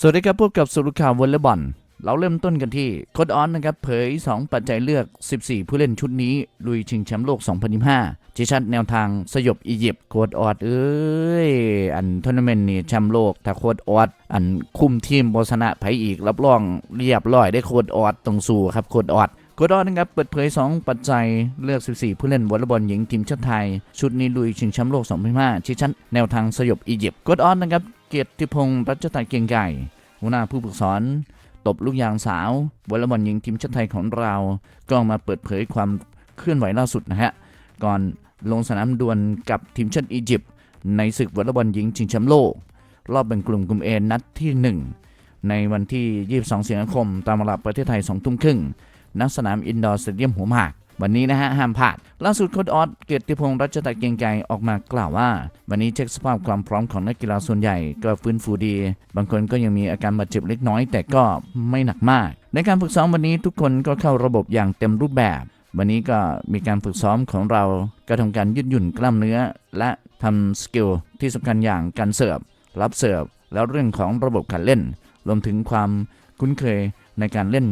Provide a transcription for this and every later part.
สวัสดีครับพบกับสรุปข่าววอลเลย์บอลเราเริ่มต้นกันที่โคดออนนะครับเผย 2 ปัจจัยเลือก 14 ผู้เล่นชุดนี้ ลุยชิงแชมป์โลก 2025ชี้ชัดแนวทางสยบอียิปต์โคดออดเอ้ย อันทัวร์นาเมนต์นี่แชมป์โลก ถ้าโคดออดอันคุมทีมบชนะไผอีก รับรองเรียบร้อยได้โคดออดตรงสู่ครับโคดออด โค้ดออดนะครับเปิดเผย 2 ปัจจัยเลือก 14 ผู้เล่นวอลเลย์บอลหญิงทีมชาติไทย ชุดนี้ลุยชิงแชมป์โลก 2025ชี้ชัดแนวทางสยบอียิปต์โค้ดออดนะครับเกียรติพงศ์รัชตาเกียงไก่หัวหน้าผู้ฝึกสอนตบลูกยางสาววอลเลย์บอลหญิงทีมชาติไทยของเรา ก็มาเปิดเผยความเคลื่อนไหวล่าสุดนะฮะก่อนลงสนามดวลกับทีมชาติอียิปต์ในศึกวอลเลย์บอลหญิงชิงแชมป์โลก รอบแบ่งกลุ่มกลุ่มเอนัดที่ 1 ในวันที่ 22 สิงหาคม ตามเวลาประเทศไทย 2 ทุ่มครึ่ง ณสนามอินดอร์สเตเดียมหัวหมาก วันนี้นะฮะห้ามพลาด ล่าสุดโค้ดออสเกียรติพงศ์รัชตะเกียงไกรออกมากล่าวว่า วันนี้เช็คสภาพความพร้อมของนักกีฬาส่วนใหญ่ก็ฟื้นฟูดี บางคนก็ยังมีอาการบาดเจ็บเล็กน้อย แต่ก็ไม่หนักมาก ในการฝึกซ้อมวันนี้ทุกคนก็เข้าระบบอย่างเต็มรูปแบบ วันนี้ก็มีการฝึกซ้อมของเราก็ทำการยืดหยุ่นกล้ามเนื้อ และทำสกิลที่สำคัญอย่างการเสิร์ฟรับเสิร์ฟแล้วเรื่องของระบบการเล่น รวมถึงความคุ้นเคยในการเล่น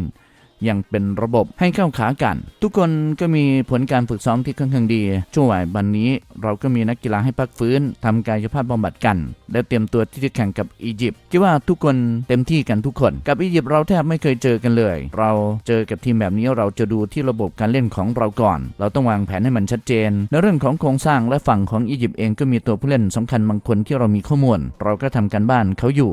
อย่างเป็นระบบให้เข้าขากัน ทุกคนก็มีผลการฝึกซ้อมที่ค่อนข้างดี ช่วงวันนี้เราก็มีนักกีฬาให้พักฟื้นทำกายภาพบำบัดกัน และเตรียมตัวที่จะแข่งกับอียิปต์คิดว่าทุกคนเต็มที่กันทุกคน กับอียิปต์เราแทบไม่เคยเจอกันเลย เราเจอกับทีมแบบนี้เราจะดูที่ระบบการเล่นของเราก่อน เราต้องวางแผนให้มันชัดเจน ในเรื่องของโครงสร้างและฝั่งของอียิปต์เองก็มีตัวผู้เล่นสำคัญบางคนที่เรามีข้อมูล เราก็ทำการบ้านเขาอยู่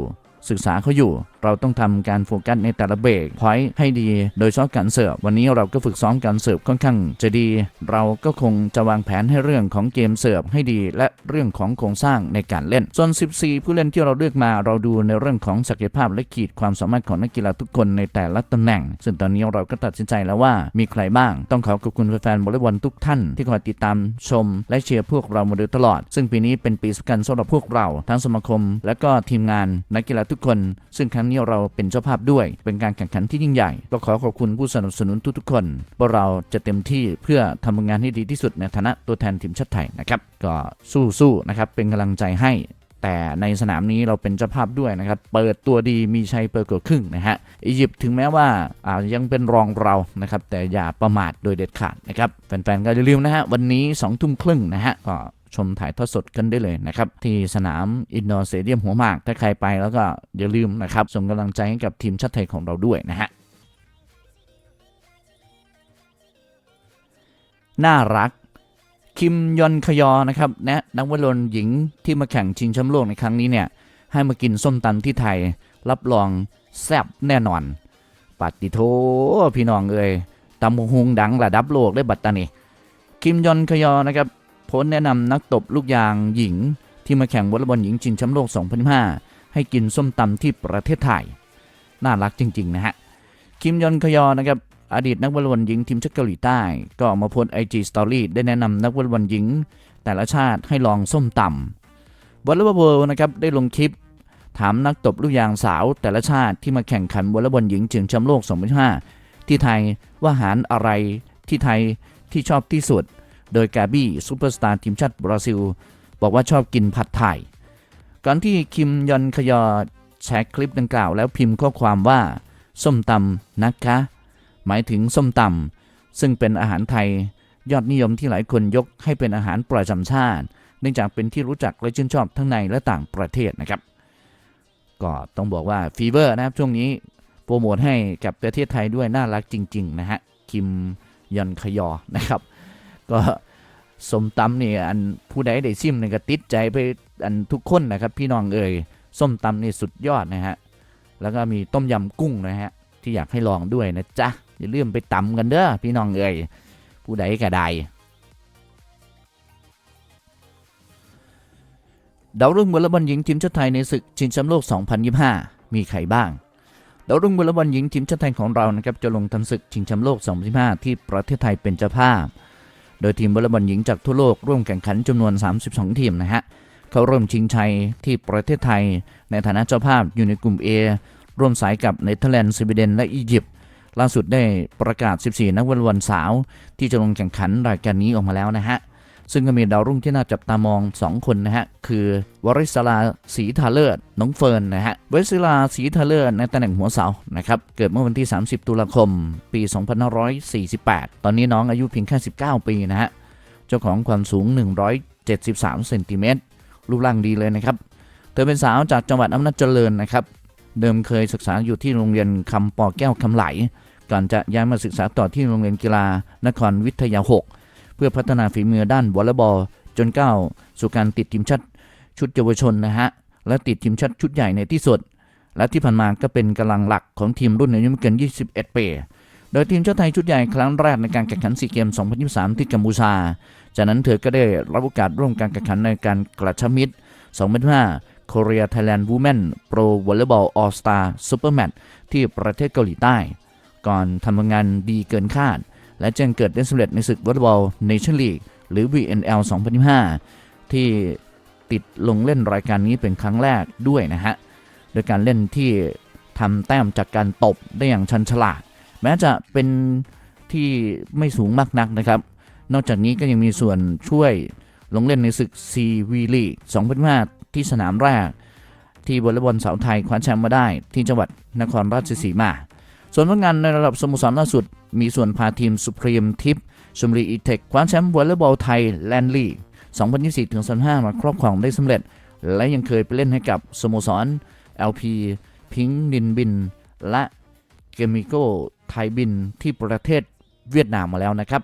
ศึกษาเขาอยู่ เราต้องทำการโฟกัสในแต่ละเบรกพอยต์ให้ดี โดยเฉพาะการเสิร์ฟวันนี้เราก็ฝึกซ้อมการเสิร์ฟค่อนข้างจะดี เราก็คงจะวางแผนให้เรื่องของเกมเสิร์ฟให้ดี และเรื่องของโครงสร้างในการเล่น ส่วน 14 ผู้เล่นที่เราเลือกมาเราดูในเรื่องของศักยภาพและขีดความสามารถของนักกีฬาทุกคนในแต่ละตำแหน่ง ซึ่งตอนนี้เราก็ตัดสินใจแล้วว่ามีใครบ้าง ต้องขอขอบคุณแฟนๆวอลเลย์บอลทุกท่านที่คอยติดตามชม และเชียร์พวกเรามาโดยตลอด ซึ่งปีนี้เป็นปีสำคัญสำหรับพวกเราทั้งสมาคม และก็ทีมงานนักกีฬาทุกคน ซึ่งครั้งนี้เราเป็นเจ้าภาพด้วย เป็นการแข่งขันที่ยิ่งใหญ่ ก็ขอขอบคุณผู้สนับสนุนทุกๆคนว่าเราจะเต็มที่เพื่อทำผลงานให้ดีที่สุดในฐานะตัวแทนทีมชาติไทยนะครับ ก็สู้ๆนะครับ เป็นกำลังใจให้แต่ในสนามนี้เราเป็นเจ้าภาพด้วยนะครับ เปิดตัวดีมีชัยเปิดกว่าครึ่งนะฮะ อียิปต์ถึงแม้ว่าอายังเป็นรองเรานะครับ แต่อย่าประมาทโดยเด็ดขาดนะครับ แฟนๆก็อย่าลืมนะฮะ วันนี้2องทุ่มครึ่งนะฮะก็ ชมถ่ายทอดสดกันได้เลยนะครับที่สนามอินดอร์สเตเดียมหัวหมาก ถ้าใครไปแล้วก็อย่าลืมนะครับส่งกำลังใจให้กับทีมชาติไทยของเราด้วยนะฮะน่ารักคิมยอนคยอนะครับนะนักวอลเลย์หญิงที่มาแข่งชิงแชมป์โลกในครั้งนี้เนี่ยให้มากินส้มตำที่ไทย รับรองแซ่บแน่นอนปัดติโทพี่น้องเอ้ยตำบักฮุงดังระดับโลกได้บัดตานีคิมยอนคยอนะครับ โพสแนะนำนักตบลูกยางหญิง ที่มาแข่งวอลเลย์บอลหญิงชิงแชมป์โลก 2025ให้กินส้มตำที่ประเทศไทย น่ารักจริง ๆ นะฮะ คิมยอนคยอนะครับอดีตนักวอลเลย์บอลหญิงทีมชาติเกาหลีใต้ ก็ออกมาโพสไอจีสตอรี่ได้แนะนำนักวอลเลย์บอลหญิง แต่ละชาติให้ลองส้มตำวอลเลย์บอลนะครับได้ลงคลิป ถามนักตบลูกยางสาว แต่ละชาติที่มาแข่งขันวอลเลย์บอลหญิงชิงแชมป์โลก 2025ที่ไทยว่าอาหารอะไรที่ไทยที่ชอบที่สุด โดยกาบี้ซูเปอร์สตาร์ทีมชาติบราซิล บอกว่าชอบกินผัดไทยก่อนที่คิมยอนคยอแชร์คลิปดังกล่าวแล้วพิมพ์ข้อความว่า ส้มตำนะคะ หมายถึงส้มตำซึ่งเป็นอาหารไทย ยอดนิยมที่หลายคนยกให้เป็นอาหารประจำชาติ เนื่องจากเป็นที่รู้จักและชื่นชอบทั้งในและต่างประเทศนะครับ ก็ต้องบอกว่าฟีเวอร์นะครับช่วงนี้โปรโมทให้กับประเทศไทยด้วยน่ารักจริง ๆ นะฮะคิมยอนคยอนะครับ ก็สมตำนี่อันผู้ใดได้ซิมนี่ก็ติดใจไปอันทุกคนนะครับ พี่น้องเอ่ยส้มตำนี่สุดยอดนะฮะแล้วก็มีต้มยำกุ้งนะฮะที่อยากให้ลองด้วยนะจ๊ะอย่าลืมไปตำกันเด้อพี่น้องเอ่ยผู้ใดก็ได้ดาวรุ่งวอลเลย์บอลหญิงทีมชาติไทยในศึกชิงแชมป์โลก 2025 มีใครบ้าง ดาวรุ่งวอลเลย์บอลหญิงทีมชาติไทยของเรานะครับจะลงทำศึกชิงแชมป์โลก 2025 ที่ประเทศไทยเป็นเจ้าภาพ โดยทีมวอลเลย์บอลหญิงจากทั่วโลกร่วมแข่งขันจำนวน 32 ทีมนะฮะเขาร่วมชิงชัยที่ประเทศไทย ในฐานะเจ้าภาพอยู่ในกลุ่ม A ร่วมสายกับเนเธอร์แลนด์สวีเดนและอียิปต์ล่าสุดได้ประกาศ 14 นักวอลเลย์บอลสาว ที่จะลงแข่งขันรายการนี้ออกมาแล้วนะฮะ ซึ่งก็มีดาวรุ่งที่น่าจับตามอง 2 คนนะฮะ คือวริศราศรีทาเลิศน้องเฟิร์นนะฮะวริศราศรีทาเลิศในตำแหน่งหัวเสานะครับ เกิดเมื่อวันที่ 30 ตุลาคม ปี 2548 ตอนนี้น้องอายุเพียงแค่ 19 ปีนะฮะ เจ้าของความสูง 173 เซนติเมตร รูปร่างดีเลยนะครับ เธอเป็นสาวจากจังหวัดอำนาจเจริญนะครับ เดิมเคยศึกษาอยู่ที่โรงเรียนคำปอแก้วคำไหล ก่อนจะย้ายมาศึกษาต่อที่โรงเรียนกีฬานครวิทยา 6 เพื่อพัฒนาฝีมือด้านวอลเลย์บอลจนก้าวสู่การติดทีมชาติชุดเยาวชนนะฮะ และติดทีมชาติชุดใหญ่ในที่สุด และที่ผ่านมาก็เป็นกำลังหลักของทีมรุ่นอายุไม่เกิน 21 ปี โดยทีมชาติไทยชุดใหญ่ครั้งแรกในการแข่งขันซีเกม 2023 ที่กัมพูชา จากนั้นเธอก็ได้รับโอกาสร่วมการแข่งขันในการกระชับมิตร 2025 Korea Thailand Women Pro Volleyball All Star Super Match ที่ประเทศเกาหลีใต้ ก่อนทำงานดีเกินคาด และแจ้งเกิดได้สำเร็จในศึกวอลเลย์บอลเนชั่นลีกหรือ VNL 2025 ที่ติดลงเล่นรายการนี้เป็นครั้งแรกด้วยนะฮะ โดยการเล่นที่ทำแต้มจากการตบได้อย่างชันฉลาด แม้จะเป็นที่ไม่สูงมากนักนะครับ นอกจากนี้ก็ยังมีส่วนช่วยลงเล่นในศึก CV League 2025 ที่สนามแรก ที่วอลเลย์บอลสาวไทยคว้าแชมป์มาได้ที่จังหวัดนครราชสีมา ส่วนผลงานในระดับสโมสรล่าสุด มีส่วนพาทีมสุพรีมทิปชมรีอีเทคคว้าแชมป์วอลเลย์บอลไทยแลนด์ลีก2024-2025 มาครอบครองได้สำเร็จ และยังเคยไปเล่นให้กับสโมสร LP พิงนินบิน และเกมิโกไทยบินที่ประเทศเวียดนามมาแล้วนะครับ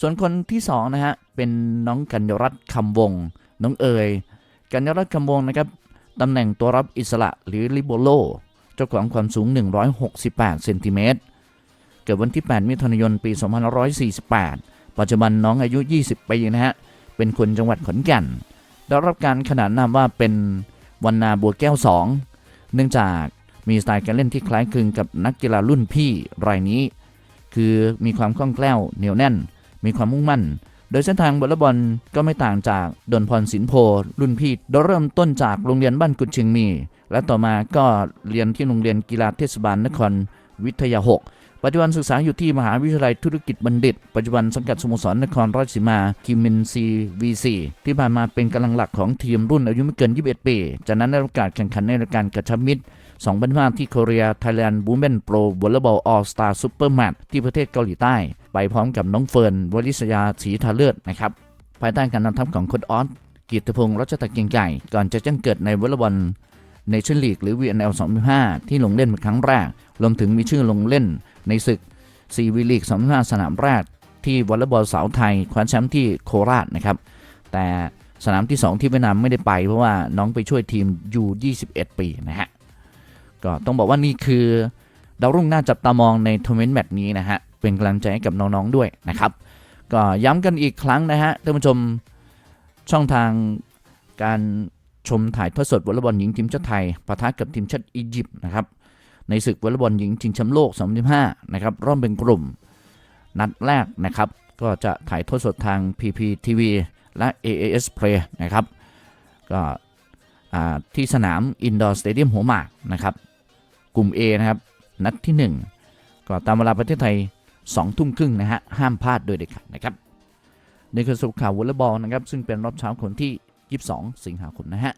ส่วนคนที่2นะฮะเป็นน้องกัญญรัตน์คำวง น้องเอ๋ยกัญญรัตน์คำวงนะครับตำแหน่งตัวรับอิสระหรือลิโบโล จ้าของความสูง 168 เซนติเมตร เกิดวันที่ 8 มิถุนายน ปี 2548 ปัจจุบันน้องอายุ 20 ปีนะฮะ เป็นคนจังหวัดขอนแก่น ได้รับการขนานนามว่าเป็นวันนาบัวแก้ว 2 เนื่องจากมีสไตล์การเล่นที่คล้ายคลึงกับนักกีฬารุ่นพี่รายนี้ คือมีความคล่องแคล่วเหนียวแน่น มีความมุ่งมั่น โดยเส้นทางวอลเลย์บอลก็ไม่ต่างจากดนพรสินโพรุ่นพี่โดยเริ่มต้นจากโรงเรียนบ้านกุดเชียงมี และต่อมาก็เรียนที่โรงเรียนกีฬาเทศบาลนครวิทยา6ปัจจุบันศึกษาอยู่ที่มหาวิทยาลัยธุรกิจบัณฑิต ปัจจุบันสังกัดสโมสรนครราชสีมาคิมินซีวีซีที่ผ่านมาเป็นกำลังหลักของทีมรุ่นอายุไม่เกิน 21 ปี จากนั้นได้รับการแข่งขันในรายการกระชับมิตร 2025ที่ Korea Thailand Women Pro Volleyball All Star Super Match ที่ประเทศเกาหลีใต้ ไปพร้อมกับน้องเฟิร์นวลิศยาศรีทาเลือดนะครับ ภายใต้การนำทัพของโค้ชออสกีตพงศ์รัชตะเกียงไก่ก่อนจะจ้งเกิดในวอลเลย์บอลเนชั่นลีกหรือ VNL 2025ที่ลงเล่นเป็นครั้งแรก รวมถึงมีชื่อลงเล่นในศึก CV League 2025สนามแรก ที่วอลเลย์บอลสาวไทยคว้าแชมป์ที่โคราชนะครับ แต่สนามที่ 2 ที่เวียดนามไม่ได้ไปเพราะว่าน้องไปช่วยทีมอยู่21 ปีนะฮะ ก็ต้องบอกว่านี่คือดาวรุ่งน่าจับตามองในทัวร์นาเมนต์แมตช์นี้นะฮะ เป็นกำลังใจให้กับน้องๆด้วยนะครับ ก็ย้ำกันอีกครั้งนะฮะท่านผู้ชมช่องทางการชมถ่ายทอดสดวอลเลย์บอลหญิงทีมชาติไทยปะทะกับทีมชาติอียิปต์นะครับในศึกวอลเลย์บอลหญิงชิงแชมป์โลก 2025 นะครับร่วมเป็นกลุ่ม นัดแรกนะครับ ก็จะถ่ายทอดสดทาง PPTV และ AAS Play นะครับ ก็ที่สนาม Indoor Stadium หัวหมากนะครับ กลุ่ม A นะครับ นัดที่ 1 ก็ตามเวลาประเทศไทย2ทุ่มครึ่งนะฮะ ห้ามพลาดโดยเด็ดขาดนะครับนี่คือสรุปข่าววอลเลย์บอลนะครับ ซึ่งเป็นรอบเช้าคนที่ 22 สิงหาคมนะฮะ